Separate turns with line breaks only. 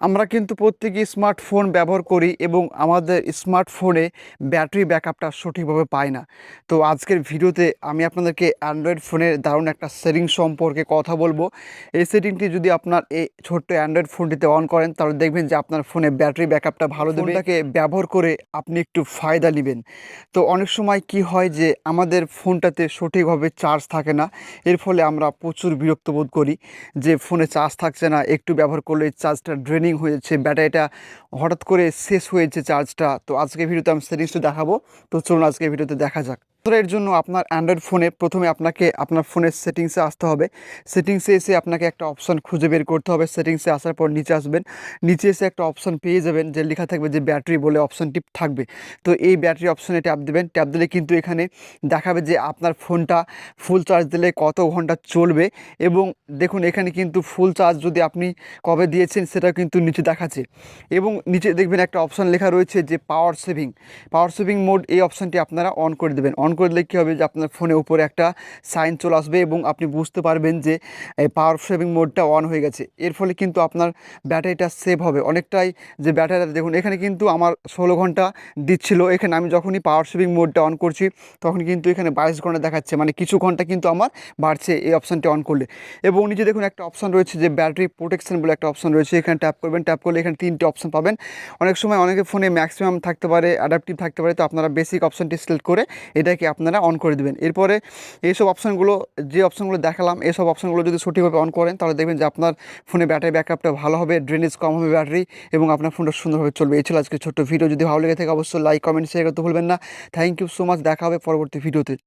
আমরা কিন্তু প্রত্যেকেই স্মার্টফোন ব্যবহার করি এবং আমাদের স্মার্টফোনে ব্যাটারি ব্যাকআপটা সঠিকভাবে পাই না। তো আজকের ভিডিওতে আমি আপনাদেরকে অ্যান্ড্রয়েড ফোনের দারুণ একটা সেটিং সম্পর্কে কথা বলব। এই সেটিংটি যদি আপনার এই ছোট্ট অ্যান্ড্রয়েড ফোনটিতে অন করেন তাহলে দেখবেন যে আপনার ফোনে ব্যাটারি ব্যাকআপটা ভালো দেবে। এটাকে ব্যবহার করে আপনি একটু ফায়দা নেবেন। তো অনেক সময় কি হয় যে আমাদের ফোনটাতে সঠিকভাবে চার্জ থাকে না। এর ফলে আমরা প্রচুর বিরক্ত বোধ করি যে ফোনে চার্জ থাকছে না। একটু ব্যবহার করলে চার্জটা ড্রেনিং হয়েছে, ব্যাটারিটা হঠাৎ করে শেষ হয়েছে চার্জটা তো আজকে ভিডিওতে আমি সেটিংসটা দেখাবো। তো চলুন আজকে ভিডিওতে দেখা যাক। এর জন্য আপনার অ্যান্ড্রয়েড ফোনে প্রথমে আপনাকে আপনার ফোনের সেটিংসে আসতে হবে। সেটিংসে এসে আপনাকে একটা অপশন খুঁজে বের করতে হবে। সেটিংসে আসার পর নিচে আসবেন। নিচে এসে একটা অপশন পেয়ে যাবেন যে লেখা থাকবে যে ব্যাটারি বলে অপশনটি থাকবে। তো এই ব্যাটারি অপশনে ট্যাপ দেবেন। ট্যাপ দিলে কিন্তু এখানে দেখাবে যে আপনার ফোনটা ফুল চার্জ দিলে কত ঘণ্টা চলবে এবং দেখুন এখানে কিন্তু ফুল চার্জ যদি আপনি কবে দিয়েছেন সেটা কিন্তু নিচে দেখাচ্ছে। এবং নিচে দেখবেন একটা অপশন লেখা রয়েছে যে power saving power saving mode এই অপশনটি আপনারা অন করে দেবেন। অন করে দিলে কী হবে যে আপনার ফোনে উপরে একটা সাইন চলে আসবে এবং আপনি বুঝতে পারবেন যে পাওয়ার সেভিং মোডটা অন হয়ে গেছে। এর ফলে কিন্তু আপনার ব্যাটারিটা সেভ হবে। অনেকটাই যে ব্যাটারিটা, দেখুন, এখানে কিন্তু আমার ষোলো ঘণ্টা দিচ্ছিল। এখানে আমি যখনই পাওয়ার সেভিং মোডটা অন করছি, তখন কিন্তু এখানে বাইশ ঘণ্টা দেখাচ্ছে। মানে কিছু ঘণ্টা কিন্তু আমার বাড়ছে এই অপশানটি অন করলে। এবং নিচে দেখুন একটা অপশান রয়েছে যে ব্যাটারি প্রোটেকশন বলে একটা অপশান রয়েছে। এখানে ট্যাপ করবেন ট্যাপ করলে এখানে তিনটে অপশান পাবেন। অনেক সময় অনেকের ফোনে ম্যাক্সিমাম থাকতে পারে অ্যাডাপটিভ থাকতে পারে। তো আপনারা বেসিক অপশানটি সিলেক্ট করে এটাকে আপনারা অন করে দেবেন। এরপরে এইসব অপশানগুলো যে অপশানগুলো দেখালাম, এইসব অপশানগুলো যদি সঠিকভাবে অন করেন, তাহলে দেখবেন যে আপনার ফোনে ব্যাটারি ব্যাকআপটা ভালো হবে ড্রেনেজ কম হবে ব্যাটারি এবং আপনার ফোনটা সুন্দরভাবে চলবে। এই ছিল আজকে ছোট্ট ভিডিও যদি ভালো লেগে থাকে, অবশ্যই লাইক কমেন্ট শেয়ার করতে ভুলবেন না। থ্যাংক ইউ সো মাচ দেখা হবে পরবর্তী ভিডিওতে